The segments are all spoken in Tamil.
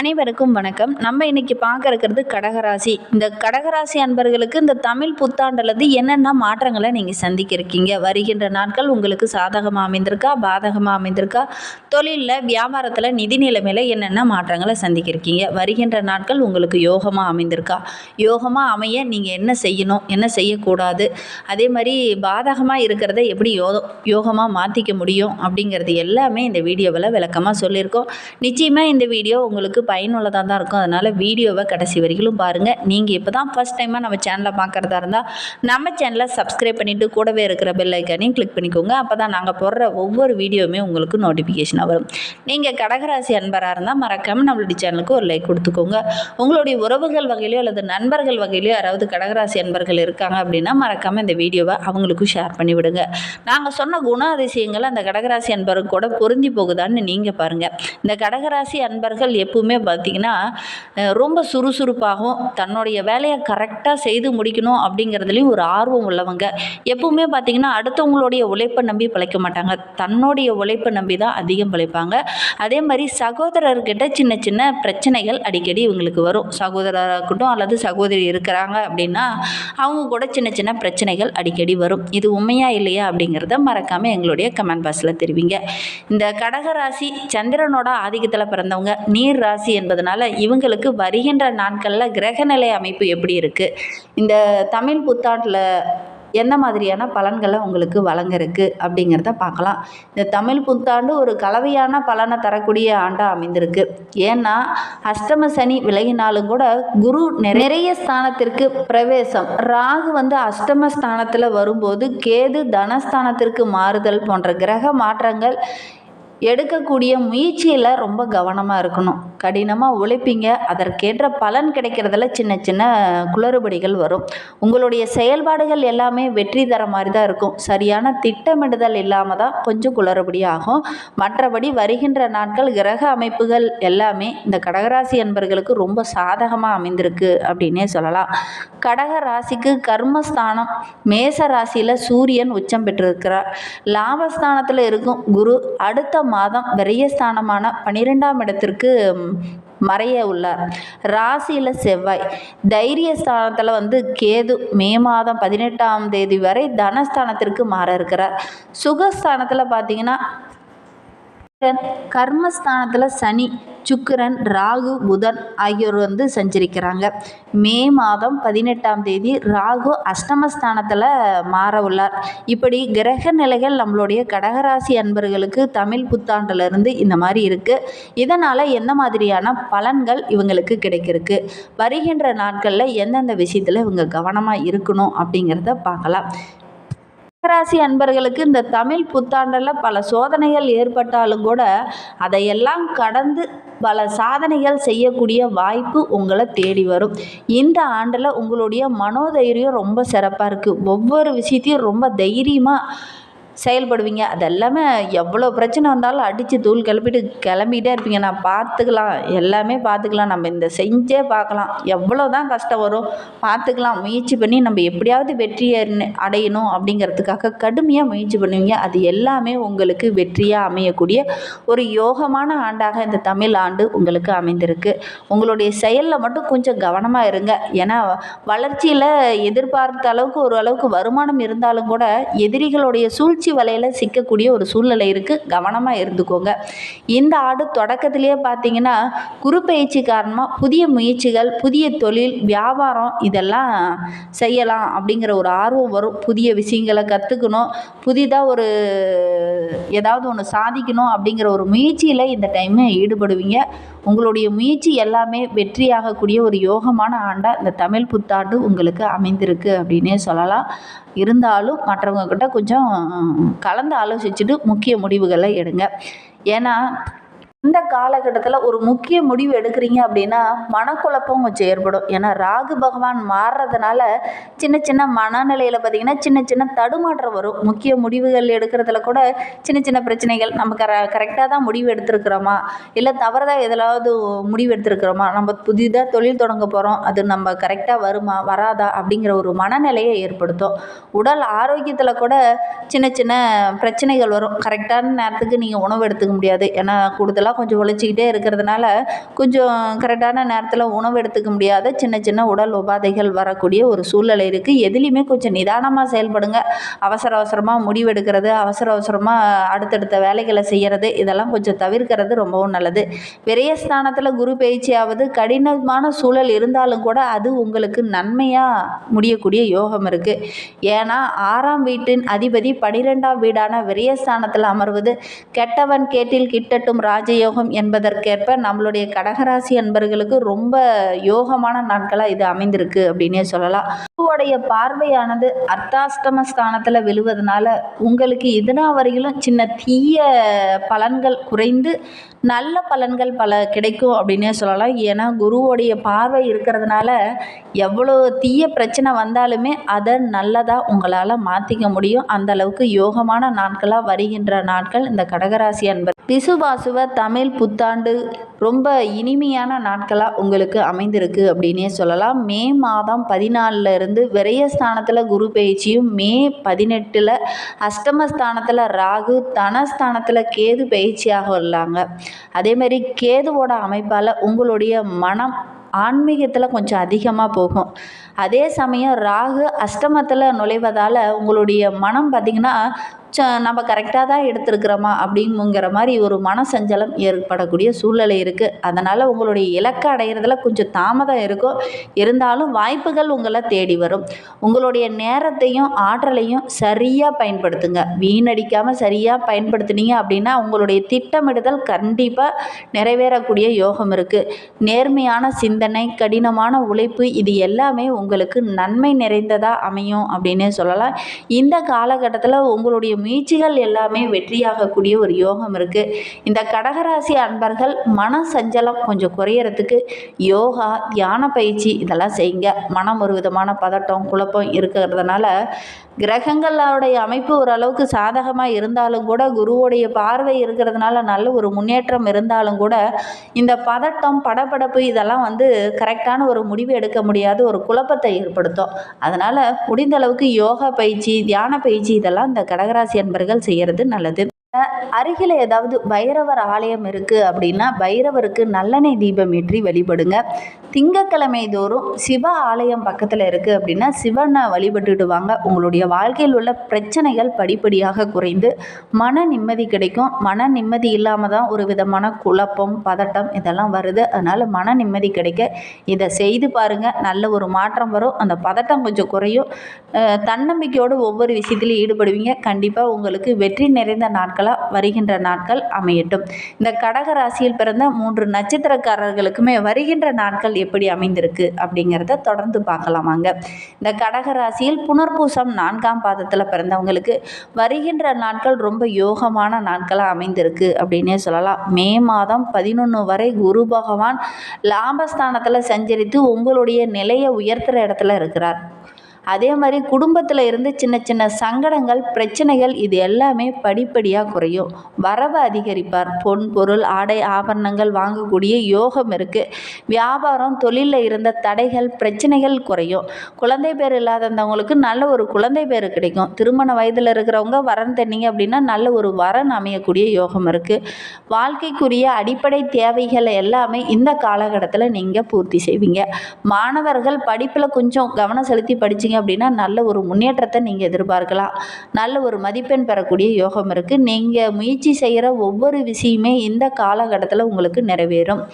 அனைவருக்கும் வணக்கம். நம்ம இன்னைக்கு பார்க்க இருக்கிறது கடகராசி. இந்த கடகராசி அன்பர்களுக்கு இந்த தமிழ் புத்தாண்டுலது என்னென்ன மாற்றங்களை நீங்கள் சந்திக்க இருக்கீங்க வருகின்ற நாட்கள் உங்களுக்கு சாதகமாக அமைந்திருக்கா? பாதகமாக அமைந்திருக்கா? தொழிலில் வியாபாரத்தில் நிதி நிலைமையில் என்னென்ன மாற்றங்களை சந்திக்க இருக்கீங்க வருகின்ற நாட்கள் உங்களுக்கு யோகமாக அமைந்திருக்கா? யோகமாக அமைய நீங்கள் என்ன செய்யணும்? என்ன செய்யக்கூடாது? அதே மாதிரி பாதகமாக இருக்கிறத எப்படி யோ யோகமாக மாற்றிக்க முடியும்? அப்படிங்கிறது எல்லாமே இந்த வீடியோவில் விளக்கமாக சொல்லியிருக்கோம். நிச்சயமாக இந்த வீடியோ உங்களுக்கு பயனுள்ளதாக தான் இருக்கும். அதனால் வீடியோவை கடைசி வரைக்கும் பாருங்கள் நீங்கள் இப்போ தான் ஃபஸ்ட் டைமாக நம்ம சேனலை பார்க்குறதா இருந்தால் நம்ம சேனலை சப்ஸ்கிரைப் பண்ணிவிட்டு கூடவே இருக்கிற பெல் ஐக்கானையும் கிளிக் பண்ணிக்கோங்க. அப்போ தான் நாங்கள் போடுற ஒவ்வொரு வீடியோவுமே உங்களுக்கு நோட்டிஃபிகேஷனாக வரும். நீங்கள் கடகராசி அன்பராக இருந்தால் மறக்காமல் நம்மளுடைய சேனலுக்கு ஒரு லைக் கொடுத்துக்கோங்க. உங்களுடைய உறவுகள் வகையிலையோ அல்லது நண்பர்கள் வகையிலையோ யாராவது கடகராசி அன்பர்கள் இருக்காங்க அப்படின்னா மறக்காமல் இந்த வீடியோவை அவங்களுக்கும் ஷேர் பண்ணி விடுங்க. நாங்கள் சொன்ன குண அதிசயங்கள் அந்த கடகராசி அன்பருக்கு கூட பொருந்தி போகுதான்னு நீங்கள் பாருங்கள் இந்த கடகராசி அன்பர்கள் எப்பவுமே பார்த்தீங்கன்னா ரொம்ப சுறுசுறுப்பாகவும் தன்னுடைய வேலையை கரெக்டாக செய்து முடிக்கணும் அப்படிங்கிறதுலையும் ஒரு ஆர்வம் உள்ளவங்க. எப்பவுமே பார்த்திங்கன்னா அடுத்தவங்களுடைய உழைப்பை நம்பி பிழைக்க மாட்டாங்க. தன்னுடைய உழைப்பை நம்பி தான் அதிகம் பிழைப்பாங்க. அதே மாதிரி சகோதரர்கிட்ட சின்ன சின்ன பிரச்சனைகள் அடிக்கடி இவங்களுக்கு வரும். சகோதரராக இருக்கட்டும் அல்லது சகோதரி இருக்கிறாங்க அப்படின்னா அவங்க கூட சின்ன சின்ன பிரச்சனைகள் அடிக்கடி வரும். இது உண்மையா இல்லையா அப்படிங்கிறத மறக்காமல் எங்களுடைய கமெண்ட் பாக்ஸில் தெரிவிங்க. இந்த கடகராசி சந்திரனோட ஆதிக்கத்தில் பிறந்தவங்க நீர் ராசி என்பதனால இவங்களுக்கு வருகின்ற நாட்களில் கிரகநிலை அமைப்பு எப்படி இருக்குது இந்த தமிழ் புத்தாண்டில் என்ன மாதிரியான பலன்களை உங்களுக்கு வழங்கிருக்கு அப்படிங்கிறத பார்க்கலாம். இந்த தமிழ் புத்தாண்டு ஒரு கலவையான பலனை தரக்கூடிய ஆண்டாக அமைந்திருக்கு. ஏன்னா அஷ்டம சனி விலகினாலும் கூட குரு நிறைய ஸ்தானத்திற்கு பிரவேசம். ராகு வந்து அஷ்டம ஸ்தானத்தில் வரும்போது கேது தனஸ்தானத்திற்கு மாறுதல் போன்ற கிரக மாற்றங்கள் எடுக்கக்கூடிய முயற்சியில் ரொம்ப கவனமாக இருக்கணும். கடினமாக உழைப்பீங்க. அதற்கேற்ற பலன் கிடைக்கிறதுல சின்ன சின்ன குளறுபடிகள் வரும். உங்களுடைய செயல்பாடுகள் எல்லாமே வெற்றி தர மாதிரி தான் இருக்கும். சரியான திட்டமிடுதல் இல்லாமல் தான் கொஞ்சம் குளறுபடி ஆகும். மற்றபடி வருகின்ற நாட்கள் கிரக அமைப்புகள் எல்லாமே இந்த கடகராசி என்பர்களுக்கு ரொம்ப சாதகமாக அமைந்திருக்கு அப்படின்னே சொல்லலாம். கடக ராசிக்கு கர்மஸ்தானம். மேச ராசியில் சூரியன் உச்சம் பெற்றிருக்கிறார். லாபஸ்தானத்தில் இருக்கும் குரு. அடுத்த மாதம் விரயஸ்தானமான பன்னிரெண்டாம் இடத்திற்கு மறைய உள்ளார். ராசியில் செவ்வாய். தைரிய ஸ்தானத்தில் வந்து கேது மே மாதம் பதினெட்டாம் தேதி வரை தனஸ்தானத்திற்கு மாற இருக்கிறார். சுகஸ்தானத்தில் பார்த்தீங்கன்னா கர்மஸ்தானத்தில் சனி சுக்கிரன் ராகு புதன் ஆகியோர் வந்து சஞ்சரிக்கிறாங்க. மே மாதம் பதினெட்டாம் தேதி ராகு அஷ்டமஸ்தானத்தில் மாற உள்ளார். இப்படி கிரக நிலைகள் நம்மளுடைய கடகராசி அன்பர்களுக்கு தமிழ் புத்தாண்டுலேருந்து இந்த மாதிரி இருக்குது இதனால் எந்த மாதிரியான பலன்கள் இவங்களுக்கு கிடைக்கிருக்கு? வருகின்ற நாட்களில் எந்தெந்த விஷயத்தில் இவங்க கவனமாக இருக்கணும் அப்படிங்கிறத பார்க்கலாம். கடகராசி அன்பர்களுக்கு இந்த தமிழ் புத்தாண்டில் பல சோதனைகள் ஏற்பட்டாலும் கூட அதையெல்லாம் கடந்து பல சாதனைகள் செய்யக்கூடிய வாய்ப்பு உங்களை தேடி வரும். இந்த ஆண்டில் உங்களுடைய மனோதைரியம் ரொம்ப சிறப்பாக இருக்குது ஒவ்வொரு விஷயத்தையும் ரொம்ப தைரியமாக செயல்படுவீங்க. அது எல்லாமே எவ்வளோ பிரச்சனை வந்தாலும் அடித்து தூள் கிளப்பிட்டு கிளம்பிட்டே இருப்பீங்க. நான் பார்த்துக்கலாம். எல்லாமே பார்த்துக்கலாம். நம்ம இந்த செஞ்சே பார்க்கலாம். எவ்வளோ தான் கஷ்டம் வரும் பார்த்துக்கலாம். முயற்சி பண்ணி நம்ம எப்படியாவது வெற்றியை அடையணும் அப்படிங்கிறதுக்காக கடுமையாக முயற்சி பண்ணுவீங்க. அது எல்லாமே உங்களுக்கு வெற்றியாக அமையக்கூடிய ஒரு யோகமான ஆண்டாக இந்த தமிழ் ஆண்டு உங்களுக்கு அமைந்திருக்கு. உங்களுடைய செயலில் மட்டும் கொஞ்சம் கவனமாக இருங்க. ஏன்னா வளர்ச்சியில் எதிர்பார்த்த அளவுக்கு ஒரு அளவுக்கு வருமானம் இருந்தாலும் கூட எதிரிகளுடைய சூழ் சூழ்ச்சி வலையில் சிக்கக்கூடிய ஒரு சூழ்நிலை இருக்குது கவனமாக இருந்துக்கோங்க. இந்த ஆடு தொடக்கத்திலேயே பார்த்தீங்கன்னா குரு பயிற்சி காரணமாக புதிய முயற்சிகள் புதிய தொழில் வியாபாரம் இதெல்லாம் செய்யலாம் அப்படிங்கிற ஒரு ஆர்வம் வரும். புதிய விஷயங்களை கற்றுக்கணும் புதிதாக ஒரு ஏதாவது ஒன்று சாதிக்கணும் அப்படிங்கிற ஒரு முயற்சியில் இந்த டைமு ஈடுபடுவீங்க. உங்களுடைய முயற்சி எல்லாமே வெற்றியாகக்கூடிய ஒரு யோகமான ஆண்டாக இந்த தமிழ் புத்தாண்டு உங்களுக்கு அமைந்திருக்கு அப்படின்னே சொல்லலாம். இருந்தாலும் மற்றவங்க கிட்ட கொஞ்சம் கலந்து ஆலோசிச்சுட்டு முக்கிய முடிவுகளை எடுங்க. ஏன்னா இந்த காலகட்டத்தில் ஒரு முக்கிய முடிவு எடுக்கிறீங்க அப்படின்னா மனக்குழப்பம் கொஞ்சம் ஏற்படும். ஏன்னா ராகு பகவான் மாறுறதுனால சின்ன சின்ன மனநிலையில் பார்த்தீங்கன்னா சின்ன சின்ன தடுமாற்றம் வரும். முக்கிய முடிவுகள் எடுக்கிறதுல கூட சின்ன சின்ன பிரச்சனைகள் நம்ம கர கரெக்டாக தான் முடிவு எடுத்திருக்கிறோமா? இல்லை தவறுதாக எதாவது முடிவு எடுத்திருக்கிறோமா? நம்ம புதிதாக தொழில் தொடங்க போகிறோம் அது நம்ம கரெக்டாக வருமா வராதா அப்படிங்கிற ஒரு மனநிலையை ஏற்படுத்தும். உடல் ஆரோக்கியத்தில் கூட சின்ன சின்ன பிரச்சனைகள் வரும். கரெக்டான நேரத்துக்கு நீங்கள் உணவு எடுத்துக்க முடியாது. ஏன்னா கூடுதலாக இதெல்லாம் கொஞ்சம் உழைச்சிக்கிட்டே இருக்கிறதுனால கொஞ்சம் கரெக்டான நேரத்தில் உணவு எடுத்துக்க முடியாத சின்ன சின்ன உடல் உபாதைகள் வரக்கூடிய ஒரு சூழ்நிலை இருக்குது எதுலேயுமே கொஞ்சம் நிதானமாக செயல்படுங்க. அவசர அவசரமாக முடிவெடுக்கிறது அவசர அவசரமாக அடுத்தடுத்த வேலைகளை செய்கிறது இதெல்லாம் கொஞ்சம் தவிர்க்கிறது ரொம்பவும் நல்லது. விரயஸ்தானத்தில் குரு பயிற்சியாவது கடினமான சூழல் இருந்தாலும் கூட அது உங்களுக்கு நன்மையாக முடியக்கூடிய யோகம் இருக்குது ஏன்னா ஆறாம் வீட்டின் அதிபதி பனிரெண்டாம் வீடான விரயஸ்தானத்தில் அமர்வது கெட்டவன் கேட்டில் கிட்டட்டும் யோகம் என்பதற்கேற்ப நம்மளுடைய கடகராசி அன்பர்களுக்கு ரொம்ப யோகமான நாட்களாக இது அமைந்திருக்கு அப்படின்னே சொல்லலாம். குருவோடைய பார்வையானது அர்த்தாஷ்டம ஸ்தானத்தில் விழுவதனால உங்களுக்கு இதனா வரையிலும் சின்ன தீய பலன்கள் குறைந்து நல்ல பலன்கள் பல கிடைக்கும் அப்படின்னே சொல்லலாம். ஏன்னா குருவோடைய பார்வை இருக்கிறதுனால எவ்வளோ தீய பிரச்சனை வந்தாலுமே அதை நல்லதாக உங்களால் மாற்றிக்க முடியும். அந்தளவுக்கு யோகமான நாட்களாக வருகின்ற நாட்கள் இந்த கடகராசி அன்பர் விசுவாசுவ தமிழ் புத்தாண்டு ரொம்ப இனிமையான நாட்களாக உங்களுக்கு அமைந்திருக்கு அப்படின்னே சொல்லலாம். மே மாதம் பதினாலில் இருந்து விரயஸ்தானத்தில் குரு பயிற்சியும் மே பதினெட்டில் அஷ்டமஸ்தானத்தில் ராகு தனஸ்தானத்தில் கேது பயிற்சியாக உள்ளாங்க. அதேமாரி கேதுவோட அமைப்பால் உங்களுடைய மனம் ஆன்மீகத்தில் கொஞ்சம் அதிகமாக போகும். அதே சமயம் ராகு அஷ்டமத்தில் நுழைவதால் உங்களுடைய மனம் பார்த்திங்கன்னா நம்ம கரெக்டாக தான் எடுத்திருக்கிறோமா அப்படிங்கிற மாதிரி ஒரு மனசஞ்சலம் ஏற்படக்கூடிய சூழ்நிலை இருக்குது அதனால் உங்களுடைய இலக்கு அடைகிறதுல கொஞ்சம் தாமதம் இருக்கும். இருந்தாலும் வாய்ப்புகள் உங்களை தேடி வரும். உங்களுடைய நேரத்தையும் ஆற்றலையும் சரியாக பயன்படுத்துங்க. வீணடிக்காமல் சரியாக பயன்படுத்துனீங்க அப்படின்னா உங்களுடைய திட்டமிடுதல் கண்டிப்பாக நிறைவேறக்கூடிய யோகம் இருக்குது நேர்மையான சிந்தனை கடினமான உழைப்பு இது எல்லாமே உங்களுக்கு நன்மை நிறைந்ததாக அமையும் அப்படின்னே சொல்லலாம். இந்த காலகட்டத்தில் உங்களுடைய முயற்சிகள் எல்லாமே வெற்றியாகக்கூடிய ஒரு யோகம் இருக்குது இந்த கடகராசி அன்பர்கள் மன சஞ்சலம் கொஞ்சம் குறையறதுக்கு யோகா தியான பயிற்சி இதெல்லாம் செய்யுங்க. மனம் ஒரு விதமான பதட்டம் குழப்பம் இருக்கிறதுனால கிரகங்களோடைய அமைப்பு ஓரளவுக்கு சாதகமாக இருந்தாலும் கூட குருவோடைய பார்வை இருக்கிறதுனால நல்ல ஒரு முன்னேற்றம் இருந்தாலும் கூட இந்த பதட்டம் படப்படப்பு இதெல்லாம் வந்து கரெக்டான ஒரு முடிவு எடுக்க முடியாத ஒரு குழப்பத்தை ஏற்படுத்தும். அதனால் முடிந்த அளவுக்கு யோகா பயிற்சி தியான பயிற்சி இதெல்லாம் இந்த கடகராசி அன்பர்கள் செய்கிறது நல்லது. அருகில் ஏதாவது பைரவர் ஆலயம் இருக்குது அப்படின்னா பைரவருக்கு நல்லெண்ணெய் தீபம் ஏற்றி வழிபடுங்க. திங்கக்கிழமை தோறும் சிவ ஆலயம் பக்கத்தில் இருக்குது அப்படின்னா சிவனை வழிபட்டுட்டு வாங்க உங்களுடைய வாழ்க்கையில் உள்ள பிரச்சனைகள் படிப்படியாக குறைந்து மன நிம்மதி கிடைக்கும். மன நிம்மதி இல்லாமல் தான் ஒரு விதமான குழப்பம் பதட்டம் இதெல்லாம் வருது. அதனால் மன நிம்மதி கிடைக்க இதை செய்து பாருங்கள் நல்ல ஒரு மாற்றம் வரும். அந்த பதட்டம் கொஞ்சம் குறையும். தன்னம்பிக்கையோடு ஒவ்வொரு விஷயத்திலையும் ஈடுபடுவீங்க. கண்டிப்பாக உங்களுக்கு வெற்றி நிறைந்த நாட்கள் நாட்களாக வருகின்ற நாட்கள் அமையட்டும். இந்த கடக ராசியில் பிறந்த மூன்று நட்சத்திரக்காரர்களுக்குமே வருகின்ற நாட்கள் எப்படி அமைந்திருக்கு அப்படிங்கிறத தொடர்ந்து பார்க்கலாமாங்க இந்த கடக ராசியில் புனர்பூசம் நான்காம் பாதத்தில் பிறந்தவங்களுக்கு வருகின்ற நாட்கள் ரொம்ப யோகமான நாட்களாக அமைந்திருக்கு அப்படின்னே சொல்லலாம். மே மாதம் பதினொன்று வரை குரு பகவான் லாபஸ்தானத்தில் சஞ்சரித்து உங்களுடைய நிலையை உயர்த்துகிற இடத்துல இருக்கிறார். அதே மாதிரி குடும்பத்தில் இருந்து சின்ன சின்ன சங்கடங்கள் பிரச்சனைகள் இது எல்லாமே படிப்படியாக குறையும். வரவு அதிகரிப்பார். பொன் பொருள் ஆடை ஆபரணங்கள் வாங்கக்கூடிய யோகம் இருக்குது வியாபாரம் தொழிலில் இருந்த தடைகள் பிரச்சனைகள் குறையும். குழந்தை பேர் இல்லாதவங்களுக்கு நல்ல ஒரு குழந்தை பேர் கிடைக்கும். திருமண வயதில் இருக்கிறவங்க வரன் தண்ணிங்க அப்படின்னா நல்ல ஒரு வரன் அமையக்கூடிய யோகம் இருக்குது வாழ்க்கைக்குரிய அடிப்படை தேவைகளை எல்லாமே இந்த காலகட்டத்தில் நீங்கள் பூர்த்தி செய்வீங்க. மாணவர்கள் படிப்பில் கொஞ்சம் கவனம் செலுத்தி படிச்சிங்க அப்படின்னா நல்ல ஒரு முன்னேற்றத்தை நீங்கள் எதிர்பார்க்கலாம். நல்ல ஒரு மதிப்பெண் பெறக்கூடிய யோகம் இருக்குது நீங்கள் முயற்சி செய்கிற ஒவ்வொரு விஷயமே இந்த காலகட்டத்தில் உங்களுக்கு நிறைவேறும்.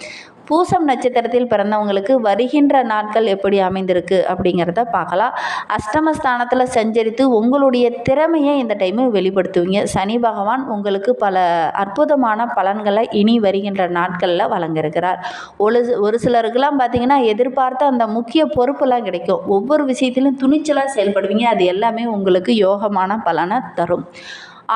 பூசம் நட்சத்திரத்தில் பிறந்தவங்களுக்கு வருகின்ற நாட்கள் எப்படி அமைந்திருக்கு அப்படிங்கிறத பார்க்கலாம். அஷ்டமஸ்தானத்தில் சஞ்சரித்து உங்களுடைய திறமையை இந்த டைமு வெளிப்படுத்துவீங்க. சனி பகவான் உங்களுக்கு பல அற்புதமான பலன்களை இனி வருகின்ற நாட்களில் வழங்கியிருக்கிறார். ஒரு ஒரு சிலருக்கெல்லாம் பார்த்தீங்கன்னா எதிர்பார்த்த அந்த முக்கிய பொறுப்பெல்லாம் கிடைக்கும். ஒவ்வொரு விஷயத்திலும் துணிச்சலாக செயல்படுவீங்க. அது எல்லாமே உங்களுக்கு யோகமான பலனை தரும்.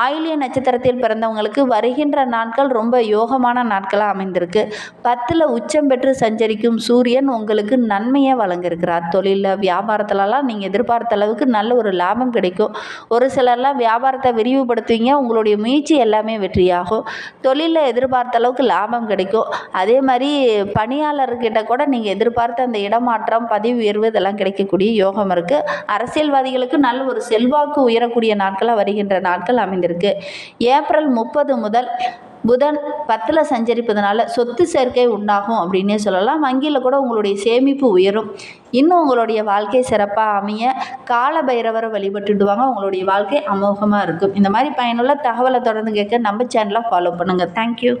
ஆயிலிய நட்சத்திரத்தில் பிறந்தவங்களுக்கு வருகின்ற நாட்கள் ரொம்ப யோகமான நாட்களாக அமைந்திருக்கு. பத்தில் உச்சம் பெற்று சஞ்சரிக்கும் சூரியன் உங்களுக்கு நன்மையை வழங்கியிருக்கிறார். தொழிலில் வியாபாரத்துலலாம் நீங்கள் எதிர்பார்த்த அளவுக்கு நல்ல ஒரு லாபம் கிடைக்கும். ஒரு சிலர்லாம் வியாபாரத்தை விரிவுபடுத்துவீங்க உங்களுடைய முயற்சி எல்லாமே வெற்றியாகும். தொழிலில் எதிர்பார்த்த அளவுக்கு லாபம் கிடைக்கும். அதே மாதிரி பணியாளர்கிட்ட கூட நீங்கள் எதிர்பார்த்த அந்த இடமாற்றம் பதவி உயர்வு இதெல்லாம் கிடைக்கக்கூடிய யோகம் இருக்குது அரசியல்வாதிகளுக்கு நல்ல ஒரு செல்வாக்கு உயரக்கூடிய நாட்களாக வருகின்ற நாட்கள் அமைந்து அமைந்திருக்கு ஏப்ரல் முப்பது முதல் புதன் பத்தில் சஞ்சரிப்பதனால சொத்து சேர்க்கை உண்டாகும் அப்படின்னே சொல்லலாம். வங்கியில் கூட உங்களுடைய சேமிப்பு உயரும். இன்னும் உங்களுடைய வாழ்க்கை சிறப்பாக அமைய கால பைரவரை வழிபட்டுடுவாங்க. உங்களுடைய வாழ்க்கை அமோகமாக இருக்கும். இந்த மாதிரி பயனுள்ள தகவலை தொடர்ந்து கேட்க நம்ம சேனலை ஃபாலோ பண்ணுங்கள் தேங்க்யூ